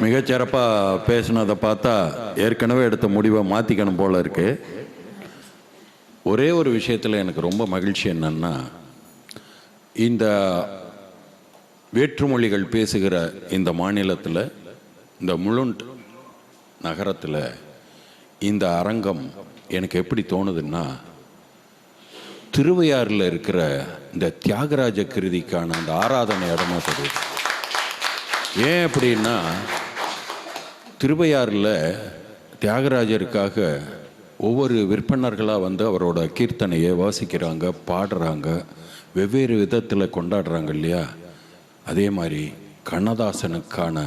மிகச்சிறப்பாக பேசினதை பார்த்தா ஏற்கனவே எடுத்த முடிவை மாற்றிக்கணும் போல் இருக்கு. ஒரே ஒரு விஷயத்தில் எனக்கு ரொம்ப மகிழ்ச்சி என்னன்னா இந்த வேற்றுமொழிகள் பேசுகிற இந்த மாநிலத்தில் இந்த முழுண்ட் நகரத்தில் இந்த அரங்கம் எனக்கு எப்படி தோணுதுன்னா திருவையாறில் இருக்கிற இந்த தியாகராஜ கிருதிக்கான அந்த ஆராதனை இடமா தெரியுது. ஏன் அப்படின்னா திருவையாறில் தியாகராஜருக்காக ஒவ்வொரு விற்பனர்களாக வந்து அவரோட கீர்த்தனையை வாசிக்கிறாங்க பாடுறாங்க. வெவ்வேறு விதத்தில் கொண்டாடுறாங்க இல்லையா? அதே மாதிரி கண்ணதாசனுக்கான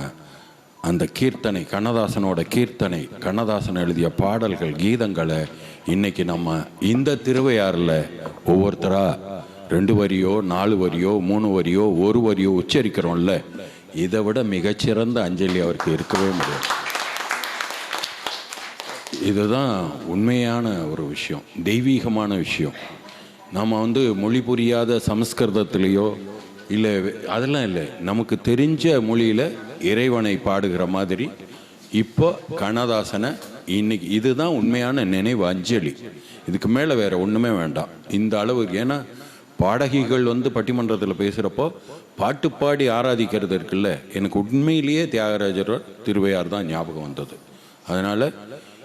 அந்த கீர்த்தனை கண்ணதாசனோட கீர்த்தனை கண்ணதாசன் எழுதிய பாடல்கள் கீதங்களை இன்னைக்கு நம்ம இந்த திருவையாறில் ஒவ்வொருத்தராக ரெண்டு வரியோ நாலு வரியோ மூணு வரியோ ஒரு வரியோ உச்சரிக்கிறோம்ல? இதை விட மிகச்சிறந்த அஞ்சலி அவருக்கு இருக்கவே முடியாது. இதுதான் உண்மையான ஒரு விஷயம் தெய்வீகமான விஷயம். நம்ம வந்து மொழி புரியாத சமஸ்கிருதத்திலேயோ இல்லை அதெல்லாம் இல்லை. நமக்கு தெரிஞ்ச மொழியில் இறைவனை பாடுகிற மாதிரி இப்போ கண்ணதாசனை இன்னைக்கு இதுதான் உண்மையான நினைவு அஞ்சலி. இதுக்கு மேலே வேற ஒன்றுமே வேண்டாம். இந்த அளவுக்கு ஏன்னா பாடகிகள் வந்து பட்டிமன்றத்தில் பேசுகிறப்போ பாட்டு பாடி ஆராதிக்கிறது இருக்குல்ல. எனக்கு உண்மையிலேயே தியாகராஜர் திருவையார் தான் ஞாபகம் வந்தது. அதனால்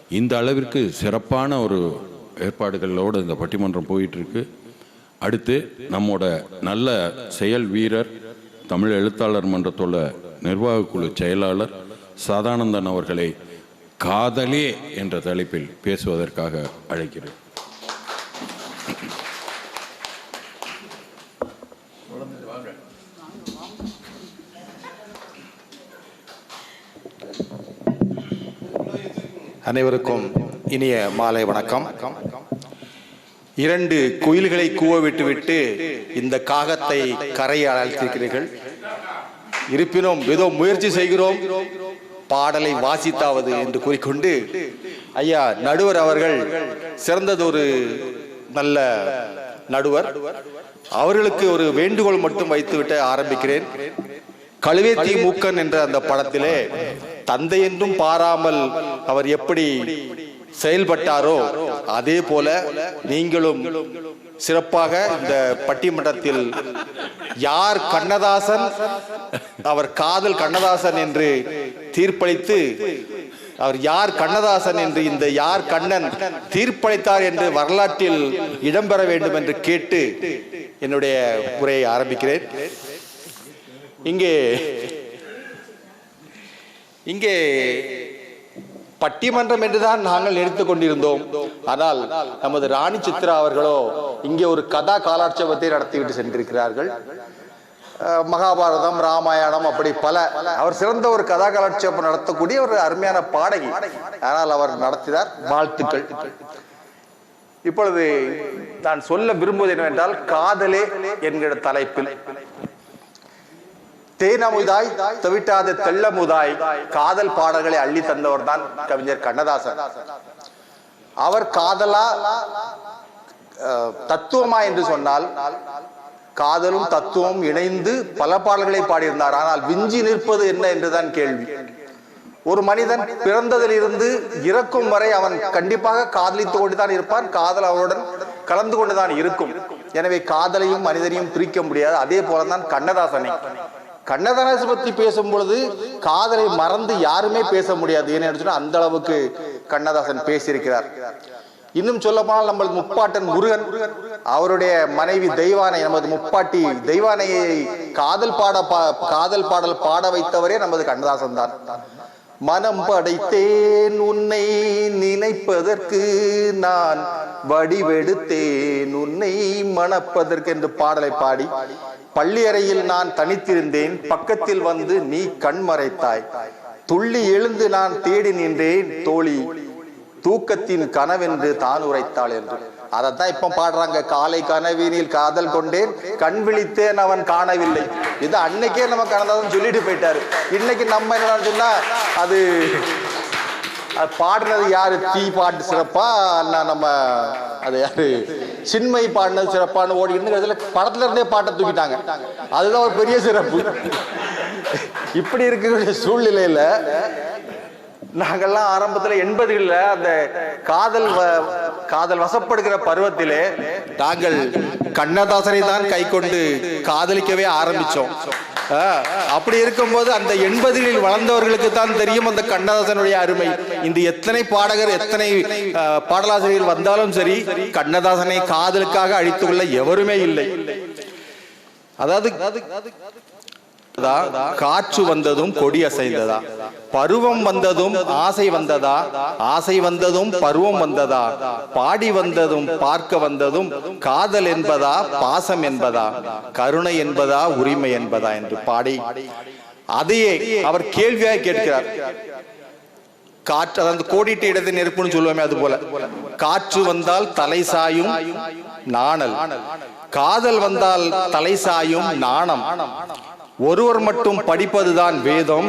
இந்த அளவிற்கு சிறப்பான ஒரு ஏற்பாடுகளோடு இந்த பட்டிமன்றம் போயிட்டுருக்கு. அடுத்து நம்மோட நல்ல செயல் வீரர் தமிழ் எழுத்தாளர் மன்றத்தோட நிர்வாகக்குழு செயலாளர் சதானந்தன் அவர்களை காதலே என்ற தலைப்பில் பேசுவதற்காக அழைக்கிறேன். அனைவருக்கும் இனிய மாலை வணக்கம். இரண்டு குயில்களை கூவ விட்டுவிட்டு இந்த காகத்தை கரையை அழைத்திருக்கிறீர்கள். இருப்பினும் ஏதோ முயற்சி செய்கிறோம். பாடலை வாசித்தாவது என்று கூறிக்கொண்டு ஐயா நடுவர் அவர்கள் சிறந்ததொரு நல்ல நடுவர். அவர்களுக்கு ஒரு வேண்டுகோள் மட்டும் வைத்துவிட்டு ஆரம்பிக்கிறேன். கழுவேத்தி மூக்கன் என்ற அந்த படத்திலே தந்தை என்றும் பாராமல் அவர் எப்படி செயல்பட்டாரோ அதே போல நீங்களும் சிறப்பாக இந்த பட்டிமன்றத்தில் யார் கண்ணதாசன் அவர் காதல் கண்ணதாசன் என்று தீர்ப்பளித்து அவர் யார் கண்ணதாசன் என்று இந்த யார் கண்ணன் தீர்ப்பளித்தார் என்று வரலாற்றில் இடம்பெற வேண்டும் என்று கேட்டு என்னுடைய உரையை ஆரம்பிக்கிறேன். இங்கே இங்கே பட்டிமன்றம் என்றுதான் நாங்கள் நினைத்துக் கொண்டிருந்தோம். ஆனால் நமது ராணி சித்ரா அவர்களோ இங்கே ஒரு கதா காலாட்சேபத்தை நடத்திவிட்டு சென்றிருக்கிறார்கள். மகாபாரதம் ராமாயணம் அப்படி பல. அவர் சிறந்த ஒரு கதா காலாட்சேபம் நடத்தக்கூடிய ஒரு அருமையான பாடகி. ஆனால் அவர் நடத்தினார் வாழ்த்துக்கள். இப்பொழுது நான் சொல்ல விரும்புவது என்னவென்றால் காதலே என்கிற தலைப்பில். தேனமுதாய் தவிட்டாத தெள்ளமுதாய். காதல் பாடல்களை அள்ளி தந்தவர் தான் கவிஞர் கண்ணதாசன். அவர் காதலா தத்துவமா என்று சொன்னால் காதலும் தத்துவம் இணைந்து பல பாடல்களை பாடியிருந்தார். ஆனால் விஞ்சி நிற்பது என்ன என்றுதான் கேள்வி. ஒரு மனிதன் பிறந்ததிலிருந்து இறக்கும் வரை அவன் கண்டிப்பாக காதலித்து கொண்டுதான் இருப்பான். காதல் அவனுடன் கலந்து கொண்டுதான் இருக்கும். எனவே காதலையும் மனிதனையும் பிரிக்க முடியாது. அதே போலதான் கண்ணதாசனை. கண்ணதாசனை பத்தி பேசும் பொழுது காதலை மறந்து யாருமே பேச முடியாது. ஏன்னு சொன்னா அந்த அளவுக்கு கண்ணதாசன் பேசியிருக்கிறார். இன்னும் சொல்ல போனால் நம்மளது முப்பாட்டன் முருகன் அவருடைய மனைவி தெய்வானை நமது முப்பாட்டி தெய்வானையை காதல் பாட பா- காதல் பாடல் பாட வைத்தவரே நமது கண்ணதாசன் தான். மனம் படைத்தேன் உன்னை நினைப்பதற்கு நான் வடிவெடுத்தேன். உன்னை மணப்பதற்கு என்று பாடலை பாடி பள்ளி அறையில் நான் தனித்திருந்தேன். பக்கத்தில் வந்து நீ கண் மறைத்தாய். துள்ளி எழுந்து நான் தேடி நின்றேன். தோழி தூக்கத்தின் கனவென்று தான் உரைத்தாள் என்று. அதைத்தான் இப்ப பாடுறாங்க. காலை கனவீனில் காதல் கொண்டேன் கண் விழித்தேன் அவன் காணவில்லை. இது அன்னைக்கே நம்ம கனதாசன் சொல்லிட்டு போயிட்டாரு. இன்னைக்கு நம்ம என்ன சொன்னா அது அது யாரு? தீ பாட்டு சிறப்பா? நம்ம அது யாரு? சின்மை பாடினது சிறப்பான்னு ஓடிக்கிட்டு படத்துல இருந்தே பாட்டை தூக்கிட்டாங்க. அதுதான் ஒரு பெரிய சிறப்பு. இப்படி இருக்கக்கூடிய சூழ்நிலையில நாங்கெல்லாம் ஆரம்பத்துல எண்பதுகள்ல அந்த காதல் வ- காதல் வசப்படுகிற பருவத்திலே நாங்கள் கண்ணதாசனை தான் கை கொண்டு காதலிக்கவே ஆரம்பிச்சோம். அப்படி இருக்கும்போது அந்த எண்பதுகளில் வளர்ந்தவர்களுக்கு தான் தெரியும் அந்த கண்ணதாசனுடைய அருமை. இந்த எத்தனை பாடகர் எத்தனை பாடலாசிரியர்கள் வந்தாலும் சரி கண்ணதாசனை காதலுக்காக அழித்துள்ள எவருமே இல்லை. அதாவது காற்று வந்ததும் கொடி அசைந்ததா? பருவம் வந்ததும் ஆசை வந்ததா? ஆசை வந்ததும் பருவம் வந்ததா? பாடி வந்ததும் பார்க்க வந்ததும் காதல் என்பதா? பாசம் என்பதா? கருணை என்பதா? உரிமை என்பதா? என்று பாடி அதையே அவர் கேள்வியாக கேட்கிறார். காற்று அதாவது கோடிட்டு இடத்தை நெருப்புன்னு சொல்லுவோமே அது போல. காற்று வந்தால் தலை சாயும் நாணல். காதல் வந்தால் தலை சாயும் நாணம். ஒருவர் மட்டும் படிப்பதுதான் வேதம்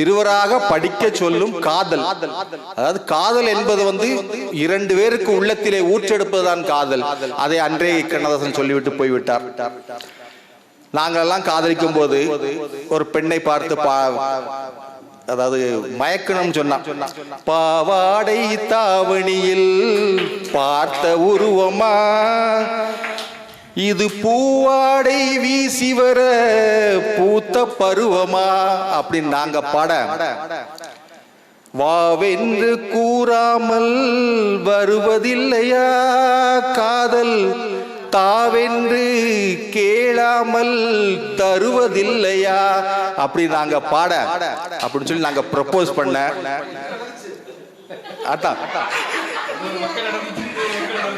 இருவராக படிக்க சொல்லும் காதல். அதாவது காதல் என்பது வந்து இரண்டு பேருக்கு உள்ளத்திலே ஊற்றெடுப்பதுதான் காதல். அதை அன்றே கண்ணதாசன் சொல்லிவிட்டு போய்விட்டார். நாங்களெல்லாம் காதலிக்கும் போது ஒரு பெண்ணை பார்த்து பா அதாவது மயக்கணும் சொன்னா பாவாடை தாவணியில் பார்த்த உருவமா இது பூவாடை வீசி வர பூத்த பருவமா? அப்படின்னு நாங்க பாட. வாவென்று கூறாமல் வருவதில்லையா? காதல் தாவென்று கேளாமல் தருவதில்லையா? அப்படி நாங்க பாட. அப்படின்னு சொல்லி நாங்க ப்ரப்போஸ் பண்ண. அதான்.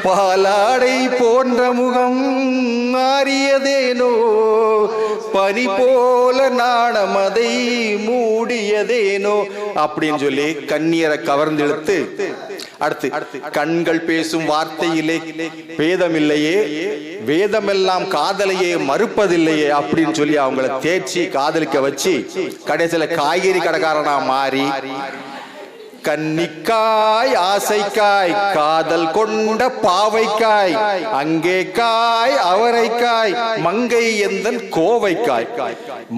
பாலாடை போன்ற முகம் மாறியதேனோ? பனி போல நாணமதை மூடியதேனோ? அப்படின்னு சொல்லி கண்ணீரை கவர்ந்தெழுத்து அடுத்து கண்கள் பேசும் வார்த்தையிலே வேதமில்லையே வேதமெல்லாம் காதலையே மறுப்பதில்லையே அப்படின்னு சொல்லி அவங்கள தேய்ச்சி காதலிக்க வச்சு கடைசியில காய்கறி கடைக்காரனா மாறி கன்னிக்காய் ஆசைக்காய் காதல் கொண்ட பாவைக்காய் அங்கே காய் அவரைக்காய் மங்கை எந்தன் கோவைக்காய்.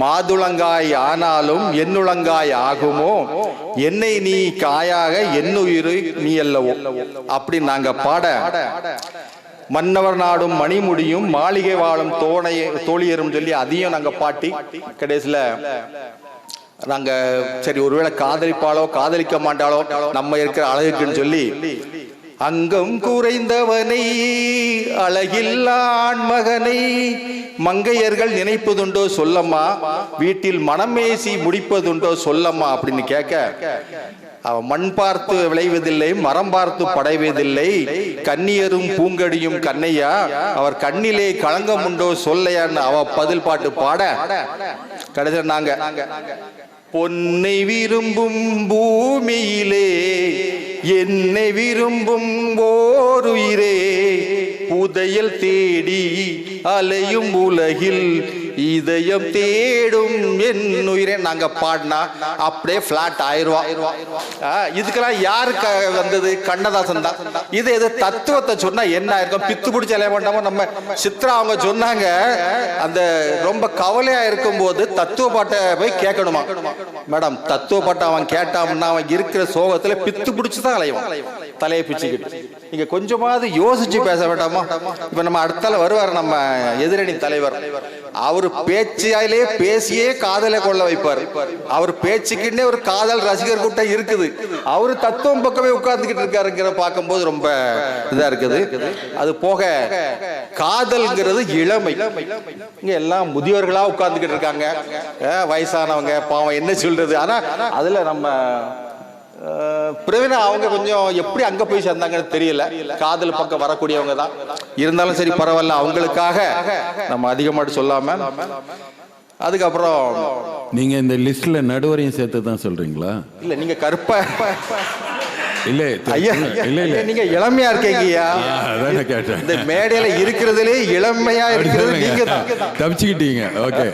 மாதுளங்காய் ஆனாலும் என்னுளங்காய் ஆகுமோ? என்னை நீ காயாக என்னுயிர் நீ அல்லவோ? அப்படி நாங்க பாட. மன்னவர் நாடும் மணிமுடியும் மாளிகை வாழும் தோணைய தோழியரும் சொல்லி அதையும் நாங்க பாட்டி கடைசியில நாங்க சரி ஒருவேளை காதலிப்பாளோ காதலிக்க மாட்டாளோ நம்ம இருக்கிற அழகுக்குன்னு சொல்லி அங்கம் குறைந்தவனை அழகில்லா ஆண்மகனை மங்கையர்கள் நினைப்பதுண்டோ சொல்லம்மா வீட்டில் மனமேசி முடிப்பதுண்டோ சொல்லம்மா அப்படின்னு கேட்க அவ மண் பார்த்து விளைவதில்லை மரம் பார்த்து படைவதில்லை கண்ணியரும் பூங்கடியும் கண்ணையா அவர் கண்ணிலே களங்கம் உண்டோ சொல்லையான்னு அவ பதில் பாட்டு பாட கடைசியில் நாங்க பொன்னை விரும்பும் பூமியிலே என்னை விரும்பும் ஓருயிரே. புதையல் தேடி அலையும் உலகில் இதயம் தேடும் என் உயிரே நாங்க பாடினா அப்படியே பிளாட் ஆயிருவா இதுக்கெல்லாம் யாரு க- வந்தது? கண்ணதாசன் தான். இது எது தத்துவத்தை சொன்னா என்ன இருக்கும் பித்து பிடிச்ச மாட்டாமோ நம்ம சித்ரா அவங்க சொன்னாங்க அந்த ரொம்ப கவலையா இருக்கும்போது தத்துவ பாட்டை போய் கேட்கணுமா? மேடம் தத்துவ பாட்டை அவன் கேட்டான்னா அவன் இருக்கிற சோகத்துல பித்து பிடிச்சு தான் அலைவான். தலையை பிச்சுக்கிட்டு. நீங்க கொஞ்சமாவது யோசிச்சு பேச வேண்டாமா? இப்ப நம்ம அடுத்தால வருவார் நம்ம எதிரணி தலைவர். அவர் பேச்சியாலே பேசியே காதலை கொள்ள வைப்பார். அவர் பேச்சுக்குன்னே ஒரு காதல் ரசிகர் கூட்டம் இருக்குது. அவரு தத்துவம் பக்கமே உட்கார்ந்துகிட்டு இருக்காருங்கிற பார்க்கும்போது ரொம்ப இதா இருக்குது. அது போக காதல்ங்கிறது இளமை. இங்க எல்லாம் முதியோர்களா உட்கார்ந்துகிட்டு இருக்காங்க. வயசானவங்க பாவம் என்ன சொல்றது? ஆனா அதுல நம்ம பிரவீனா அவங்க கொஞ்சம் எப்படி அங்க போய் சேர்ந்தாங்கன்னு தெரியல. காதல் பக்கம் வரக்கூடியவங்க தான். இருந்தாலும் சரி பரவாயில்ல. அவங்களுக்காக நம்ம அதிகமாட்டு சொல்லாம. அதுக்கப்புறம் நீங்க இந்த லிஸ்ட்ல நடுவரையும் சேர்த்து தான் சொல்றீங்களா? இல்ல நீங்க கருப்ப. இல்ல இல்ல இல்ல நீங்க இளமையா இருக்கீங்கய்யா ஆ, அதானே கேட்டேன். இந்த மேடையில இருக்கிறதுலே இளமையா இருக்கிறது. நீங்க தப்பிச்சுக்கிட்டீங்க. ஓகே.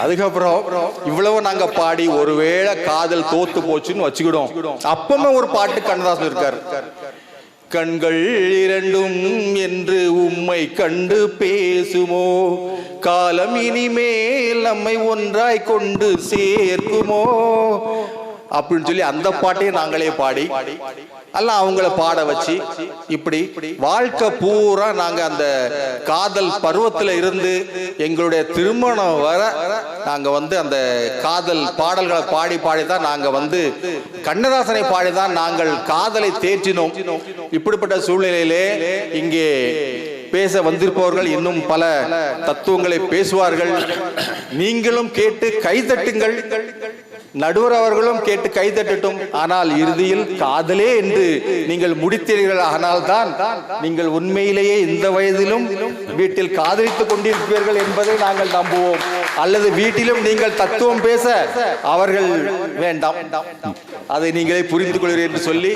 அதுக்கப்புறம் இவ்வளவு நாங்க பாடி ஒருவேளை காதல் தோத்து போச்சுன்னு வச்சுக்கிடும் அப்பமே ஒரு பாட்டு கண்ணதாசன் இருக்காரு. கண்கள் இரண்டும் என்று உம்மை கண்டு பேசுமோ? காலம் இனிமேல் நம்மை ஒன்றாய் கொண்டு சேர்க்குமோ? அப்படின்னு சொல்லி அந்த பாட்டையும் நாங்களே பாடி. அல்ல அவங்கள பாட வச்சு இப்படி வாழ்க்கை பூரா நாங்க அந்த காதல் பருவத்துல இருந்து எங்களுடைய திருமணம் வர நாங்க வந்து அந்த காதல் பாடல்களை பாடி பாடி தான் நாங்க வந்து கண்ணதாசனை பாடி தான் நாங்கள் காதலை தேற்றினோம். இப்படிப்பட்ட சூழ்நிலையிலே இங்கே பேச வந்திருப்பவர்கள் இன்னும் பல தத்துவங்களை பேசுவார்கள். நீங்களும் கேட்டு கைதட்டுங்கள். நடுவர் அவர்களும் கேட்டு கைதட்டட்டும். ஆனால் இறுதியில் காதலே என்று நீங்கள் முடித்தீர்கள். ஆனால் தான் நீங்கள் உண்மையிலேயே இந்த வயதிலும் வீட்டில் காதலித்துக் கொண்டிருப்பீர்கள் என்பதை நாங்கள் நம்புவோம். அல்லது வீட்டிலும் நீங்கள் தத்துவம் பேச அவர்கள் வேண்டாம். அதை நீங்களே புரிந்து கொள்கிறீர்கள் என்று சொல்லி